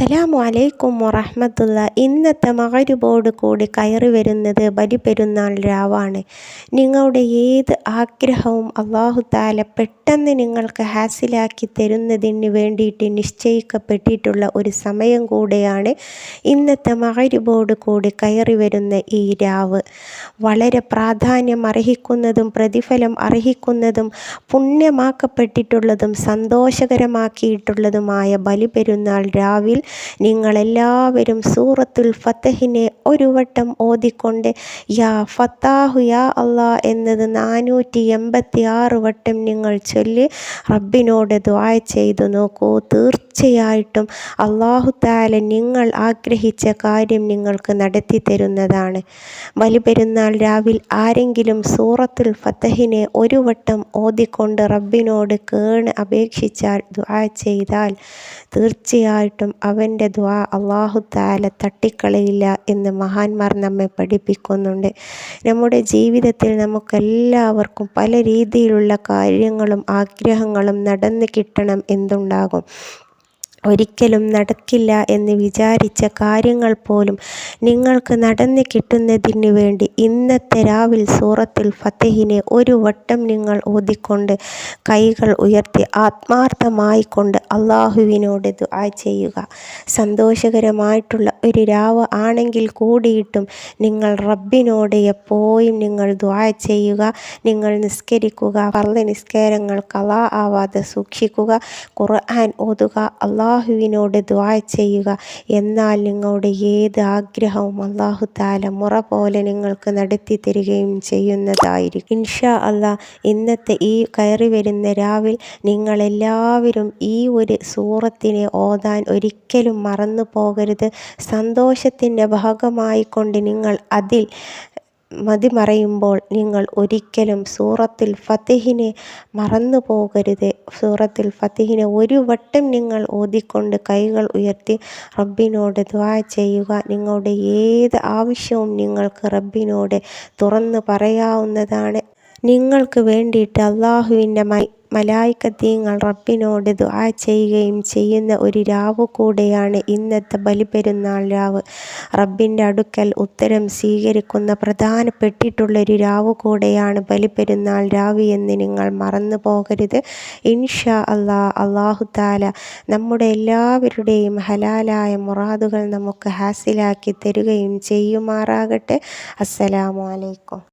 അസ്സലാമു അലൈക്കും വറഹമത്തുള്ള. ഇന്നത്തെ മകരിബോട് കൂടി കയറി വരുന്നത് ബലിപെരുന്നാൾ രാവാണ്. നിങ്ങളുടെ ഏത് ആഗ്രഹവും അള്ളാഹു താല പെട്ടെന്ന് നിങ്ങൾക്ക് ഹാസിലാക്കി തരുന്നതിന് വേണ്ടിയിട്ട് നിശ്ചയിക്കപ്പെട്ടിട്ടുള്ള ഒരു സമയം കൂടെയാണ് ഇന്നത്തെ മകരിബോട് കൂടി കയറി വരുന്ന ഈ രാവ്. വളരെ പ്രാധാന്യം അർഹിക്കുന്നതും പ്രതിഫലം അർഹിക്കുന്നതും പുണ്യമാക്കപ്പെട്ടിട്ടുള്ളതും സന്തോഷകരമാക്കിയിട്ടുള്ളതുമായ ബലിപെരുന്നാൾ രാവിൽ നിങ്ങളെല്ലാവരും സൂറത്തുൽ ഫത്തഹിനെ ഒരു വട്ടം ഓതിക്കൊണ്ട് യാ ഫത്താഹു യാ അള്ളാ എന്നത് നാനൂറ്റി എൺപത്തി ആറ് വട്ടം നിങ്ങൾ ചൊല്ലി റബ്ബിനോട് ദ്വായ ചെയ്തു നോക്കൂ. തീർച്ചയായിട്ടും അള്ളാഹു താല നിങ്ങൾ ആഗ്രഹിച്ച കാര്യം നിങ്ങൾക്ക് നടത്തി തരുന്നതാണ്. ബലിപെരുന്നാൾ രാവിൽ ആരെങ്കിലും സൂറത്തുൽ ഫത്തഹിനെ ഒരു വട്ടം ഓതിക്കൊണ്ട് റബ്ബിനോട് കേണ് അപേക്ഷിച്ചാൽ ദ്വാ ചെയ്താൽ തീർച്ചയായിട്ടും അവന്റെ ദ്വാ അള്ളാഹു താല തട്ടിക്കളയില്ല എന്ന് മഹാന്മാർ നമ്മെ പഠിപ്പിക്കുന്നുണ്ട്. നമ്മുടെ ജീവിതത്തിൽ നമുക്കെല്ലാവർക്കും പല രീതിയിലുള്ള കാര്യങ്ങളും ആഗ്രഹങ്ങളും നടന്നു കിട്ടണം എന്തുണ്ടാകും. ഒരിക്കലും നടക്കില്ല എന്ന് വിചാരിച്ച കാര്യങ്ങൾ പോലും നിങ്ങൾക്ക് നടന്ന് കിട്ടുന്നതിന് വേണ്ടി ഇന്നത്തെ രാവിൽ സൂറത്തിൽ ഫത്തഹിനെ ഒരു വട്ടം നിങ്ങൾ ഓതിക്കൊണ്ട് കൈകൾ ഉയർത്തി ആത്മാർത്ഥമായി കൊണ്ട് അള്ളാഹുവിനോട് ദുആ ചെയ്യുക. സന്തോഷകരമായിട്ടുള്ള ഒരു രാവ് ആണെങ്കിൽ കൂടിയിട്ടും നിങ്ങൾ റബ്ബിനോട് എപ്പോഴും നിങ്ങൾ ദുആ ചെയ്യുക. നിങ്ങൾ നിസ്കരിക്കുക. ഫർദ് നിസ്കാരങ്ങൾ കലാ ആവാതെ സൂക്ഷിക്കുക. ഖുർആൻ ഓതുക. അള്ളാഹ് അള്ളാഹുവിനോട് ദ്വാ ചെയ്യുക. എന്നാൽ നിങ്ങളുടെ ഏത് ആഗ്രഹവും അള്ളാഹു താല മുറ പോലെ നിങ്ങൾക്ക് നടത്തി തരികയും ചെയ്യുന്നതായിരിക്കും. ഇൻഷാ അള്ളാ ഇന്നത്തെ ഈ കയറി വരുന്ന രാവിൽ നിങ്ങളെല്ലാവരും ഈ ഒരു സൂറത്തിനെ ഓതാൻ ഒരിക്കലും മറന്നു പോകരുത്. സന്തോഷത്തിന്റെ ഭാഗമായിക്കൊണ്ട് നിങ്ങൾ അതിൽ മതിമറയുമ്പോൾ നിങ്ങൾ ഒരിക്കലും സൂറത്തിൽ ഫത്തിഹിനെ മറന്നു പോകരുത് സൂറത്തിൽ ഫത്തിഹിനെ ഒരു വട്ടം നിങ്ങൾ ഓതിക്കൊണ്ട് കൈകൾ ഉയർത്തി റബ്ബിനോട് ദ്വാ ചെയ്യുക. നിങ്ങളുടെ ഏത് ആവശ്യവും നിങ്ങൾക്ക് റബ്ബിനോട് തുറന്നു പറയാവുന്നതാണ്. നിങ്ങൾക്ക് വേണ്ടിയിട്ട് അള്ളാഹുവിന്റെ മൈ മലായിക്കത്തീങ്ങൾ റബ്ബിനോട് ദുആ ചെയ്യുകയും ചെയ്യുന്ന ഒരു രാവ് കൂടെയാണ് ഇന്നത്തെ ബലിപെരുന്നാൾ രാവ്. റബ്ബിന്റെ അടുക്കൽ ഉത്തരം സ്വീകരിക്കുന്ന പ്രധാനപ്പെട്ടിട്ടുള്ള ഒരു രാവ് കൂടെയാണ് ബലിപെരുന്നാൾ രാവ് എന്ന് നിങ്ങൾ മറന്നു പോകരുത്. ഇൻഷാ അള്ളാ അള്ളാഹു താല നമ്മുടെ എല്ലാവരുടെയും ഹലാലായ മുറാദുകൾ നമുക്ക് ഹാസിലാക്കി തരുകയും ചെയ്യുമാറാകട്ടെ. അസ്സലാമു അലൈക്കും.